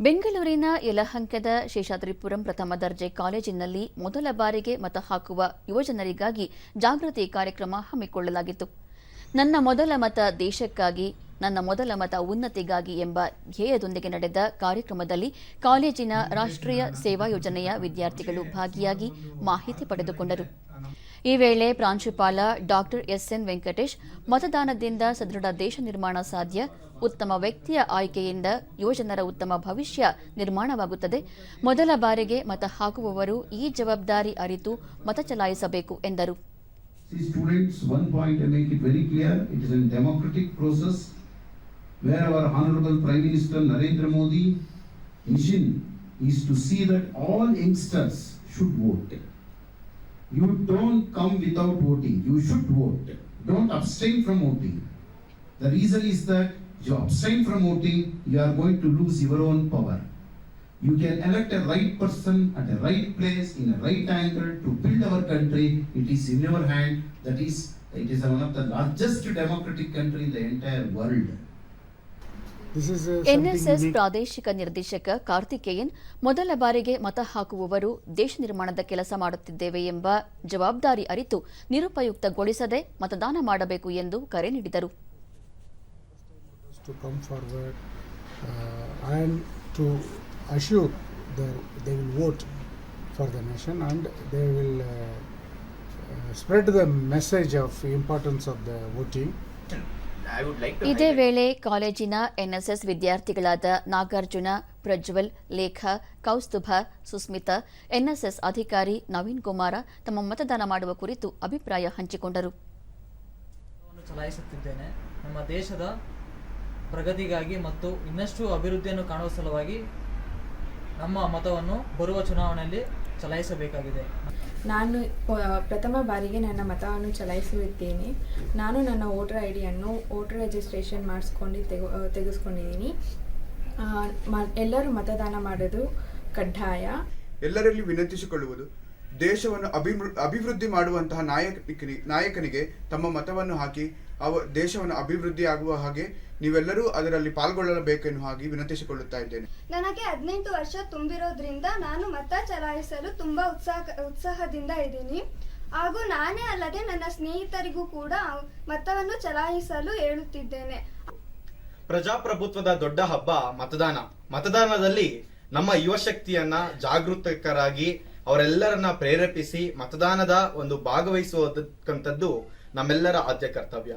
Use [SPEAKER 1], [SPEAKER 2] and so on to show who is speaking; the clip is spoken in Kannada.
[SPEAKER 1] ಬೆಂಗಳೂರಿನ ಯಲಹಂಕದ ಶೇಷಾದ್ರಿಪುರಂ ಪ್ರಥಮ ದರ್ಜೆ ಕಾಲೇಜಿನಲ್ಲಿ ಮೊದಲ ಬಾರಿಗೆ ಮತ ಹಾಕುವ ಯುವಜನರಿಗಾಗಿ ಜಾಗೃತಿ ಕಾರ್ಯಕ್ರಮ ಹಮ್ಮಿಕೊಳ್ಳಲಾಗಿತ್ತು. ನನ್ನ ಮೊದಲ ಮತ ದೇಶಕ್ಕಾಗಿ, ನನ್ನ ಮೊದಲ ಮತ ಉನ್ನತಿಗಾಗಿ ಎಂಬ ಧ್ಯೇಯದೊಂದಿಗೆ ನಡೆದ ಕಾರ್ಯಕ್ರಮದಲ್ಲಿ ಕಾಲೇಜಿನ ರಾಷ್ಟ್ರೀಯ ಸೇವಾ ಯೋಜನೆಯ ವಿದ್ಯಾರ್ಥಿಗಳು ಭಾಗಿಯಾಗಿ ಮಾಹಿತಿ ಪಡೆದುಕೊಂಡರು. ಈ ವೇಳೆ ಪ್ರಾಂಶುಪಾಲ ಡಾಕ್ಟರ್ ಎಸ್ಎನ್ ವೆಂಕಟೇಶ್ ಮತದಾನದಿಂದ ಸದೃಢ ದೇಶ ನಿರ್ಮಾಣ ಸಾಧ್ಯ, ಉತ್ತಮ ವ್ಯಕ್ತಿಯ ಆಯ್ಕೆಯಿಂದ ಯುವಜನರ ಉತ್ತಮ ಭವಿಷ್ಯ ನಿರ್ಮಾಣವಾಗುತ್ತದೆ. ಮೊದಲ ಬಾರಿಗೆ ಮತ ಹಾಕುವವರು ಈ ಜವಾಬ್ದಾರಿ ಅರಿತು ಮತ ಚಲಾಯಿಸಬೇಕು ಎಂದರು.
[SPEAKER 2] You don't come without voting, you should vote. Don't abstain from voting. The reason is that you abstain from voting, you are going to lose your own power. You can elect a right person at a right place in a right angle to build our country. It is in your hand. That is, it is one of the largest democratic country in the entire world.
[SPEAKER 1] NSS ಪ್ರಾದೇಶಿಕ ನಿರ್ದೇಶಕ ಕಾರ್ತಿಕೇಯನ್ ಮೊದಲ ಬಾರಿಗೆ ಮತ ಹಾಕುವವರು ದೇಶ ನಿರ್ಮಾಣದ ಕೆಲಸ ಮಾಡುತ್ತಿದ್ದೇವೆ ಎಂಬ ಜವಾಬ್ದಾರಿ ಅರಿತು ನಿರುಪಯುಕ್ತಗೊಳಿಸದೆ ಮತದಾನ ಮಾಡಬೇಕು ಎಂದು ಕರೆ ನೀಡಿದರು. ಇದೇ ವೇಳೆ ಕಾಲೇಜಿನ ಎನ್ಎಸ್ಎಸ್ ವಿದ್ಯಾರ್ಥಿಗಳಾದ ನಾಗಾರ್ಜುನ ಪ್ರಜ್ವಲ್ ಲೇಖ ಕೌಸ್ತುಭ ಸುಸ್ಮಿತಾ ಎನ್ಎಸ್ಎಸ್ ಅಧಿಕಾರಿ ನವೀನ್ ಕುಮಾರ ತಮ್ಮ ಮತದಾನ ಮಾಡುವ ಕುರಿತು ಅಭಿಪ್ರಾಯ ಹಂಚಿಕೊಂಡರು.
[SPEAKER 3] ಚಲಾಯಿಸುತ್ತಿದ್ದೇನೆ. ನಮ್ಮ ದೇಶದ ಪ್ರಗತಿಗಾಗಿ ಮತ್ತು ಇನ್ನಷ್ಟು ಅಭಿವೃದ್ಧಿಯನ್ನು ಕಾಣುವ ಸಲುವಾಗಿ ನಮ್ಮ ಮತವನ್ನು ಬರುವ ಚುನಾವಣೆಯಲ್ಲಿ ಚಲಾಯಿಸಬೇಕಾಗಿದೆ.
[SPEAKER 4] ನಾನು ಪ್ರಥಮ ಬಾರಿಗೆ ನನ್ನ ಮತವನ್ನು ಚಲಾಯಿಸುತ್ತಿದ್ದೇನೆ. ನಾನು ನನ್ನ ವೋಟರ್ ಐ ಡಿಯನ್ನು ವೋಟರ್ ರಿಜಿಸ್ಟ್ರೇಷನ್ ಮಾಡಿಸ್ಕೊಂಡು ತೆಗೆ ತೆಗೆಸ್ಕೊಂಡಿದ್ದೀನಿ. ಎಲ್ಲರೂ ಮತದಾನ ಮಾಡೋದು ಕಡ್ಡಾಯ.
[SPEAKER 5] ಎಲ್ಲರಲ್ಲಿ ವಿನಂತಿಸಿಕೊಳ್ಳುವುದು ದೇಶವನ್ನು ಅಭಿವೃ ಅಭಿವೃದ್ಧಿ ಮಾಡುವಂತಹ ನಾಯಕನಿಗೆ ನಾಯಕನಿಗೆ ತಮ್ಮ ಮತವನ್ನು ಹಾಕಿ ಅವ ದೇಶವನ್ನು ಅಭಿವೃದ್ಧಿ ಆಗುವ ಹಾಗೆ ನೀವೆಲ್ಲರೂ ಅದರಲ್ಲಿ ಪಾಲ್ಗೊಳ್ಳಬೇಕೆನ್ನು ಹಾಗೆ ವಿನಂತಿಸಿಕೊಳ್ಳುತ್ತಾ ಇದ್ದೇನೆ.
[SPEAKER 6] ನನಗೆ ಹದಿನೆಂಟು ವರ್ಷ ತುಂಬಿರೋದ್ರಿಂದ ನಾನು ಮತ ಚಲಾಯಿಸಲು ತುಂಬಾ ಉತ್ಸಾಹ ಉತ್ಸಾಹದಿಂದ ಇದ್ದೀನಿ. ಹಾಗೂ ನಾನೇ ಅಲ್ಲದೆ ನನ್ನ ಸ್ನೇಹಿತರಿಗೂ ಕೂಡ ಮತವನ್ನು ಚಲಾಯಿಸಲು ಹೇಳುತ್ತಿದ್ದೇನೆ.
[SPEAKER 7] ಪ್ರಜಾಪ್ರಭುತ್ವದ ದೊಡ್ಡ ಹಬ್ಬ ಮತದಾನ. ಮತದಾನದಲ್ಲಿ ನಮ್ಮ ಯುವ ಶಕ್ತಿಯನ್ನ ಜಾಗೃತಕರಾಗಿ ಅವರೆಲ್ಲರನ್ನ ಪ್ರೇರೇಪಿಸಿ ಮತದಾನದ ಒಂದು ಭಾಗವಹಿಸುವಂತದ್ದು ನಮ್ಮೆಲ್ಲರ ಆದ್ಯ ಕರ್ತವ್ಯ.